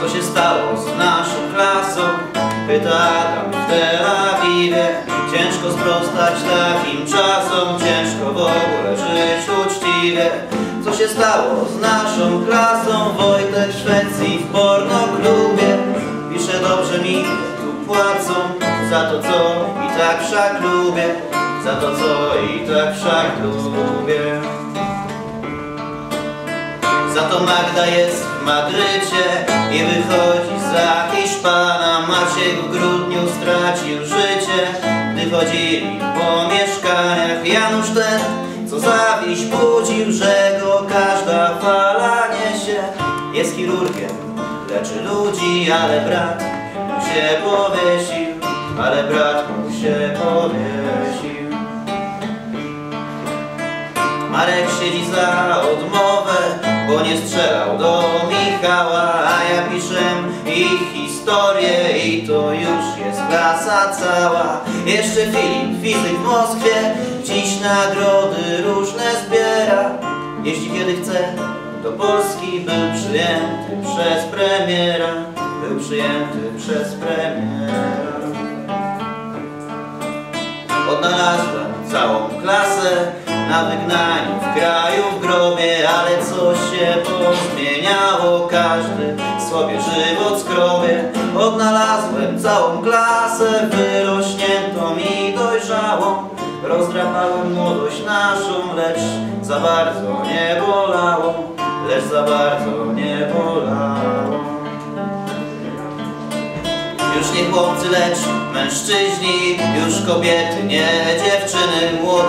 co się stało z naszą klasą. Pyta Adam w Tel Awiwie Ciężko sprostać takim czasom Ciężko w ogóle żyć uczciwie. Co się stało z naszą klasą? Wojtek w Szwecji w pornoklubie. Pisze dobrze mi, tu płacą Za to co i tak wszak lubię Za to co i tak wszak lubię za to Magda jest w Madrycie i wychodzi za Hiszpana. Maciek w grudniu stracił życie, gdy chodzili po mieszkaniach. Janusz ten, co za wieś budził, że go każda fala niesie. Jest chirurgiem, leczy ludzi, ale brat mu się powiesił, ale brat mu się powiesił. Marek siedzi za strzelał do Michała, a ja piszę ich historię i to już jest klasa cała. Jeszcze Filip, fizyk w Moskwie, dziś nagrody różne zbiera. Jeśli kiedy chce, do Polski był przyjęty przez premiera, był przyjęty przez premiera. Odnalazłem całą klasę na wygnaniu w kraju w grobie, ale coś się pozmieniało, każdy sobie żywot skrobie. Odnalazłem całą klasę wyrośniętą i dojrzałą, rozdrapałem młodość naszą, lecz za bardzo nie bolało, lecz za bardzo nie bolało. Już nie chłopcy, lecz mężczyźni Już kobiety, nie dziewczyny szybko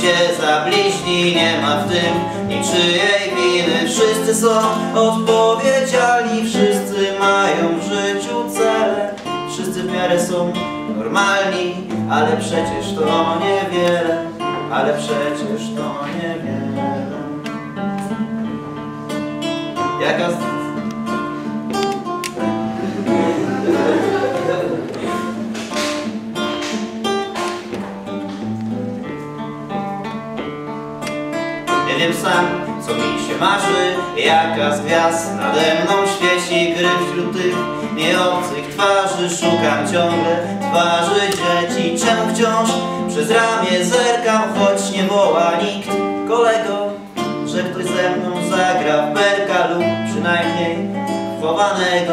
się zabliźni Nie ma w tym niczyjej winy. Wszyscy są odpowiedzialni Wszyscy mają w życiu cele. Wszyscy w miarę są normalni Ale przecież to niewiele Ale przecież to niewiele. Jaka wiem sam, co mi się marzy. Jaka z gwiazd nade mną świeci Gry wśród tych nieobcych twarzy. Szukam ciągle twarzy dzieci Czemu wciąż przez ramię zerkam Choć nie woła nikt kolego Że ktoś ze mną zagra w berka Lub przynajmniej chowanego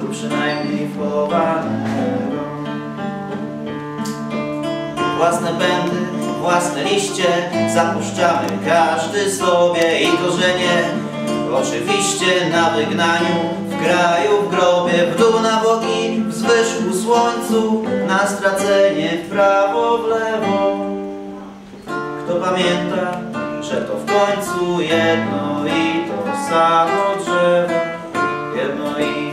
Lub przynajmniej chowanego. Własne pędy własne liście. Zapuszczamy każdy sobie i korzenie. Oczywiście na wygnaniu W kraju, w grobie, w dół na boki W zwyżku słońcu Na stracenie w prawo, w lewo. Kto pamięta, że to w końcu jedno i to samo drzewo? Jedno i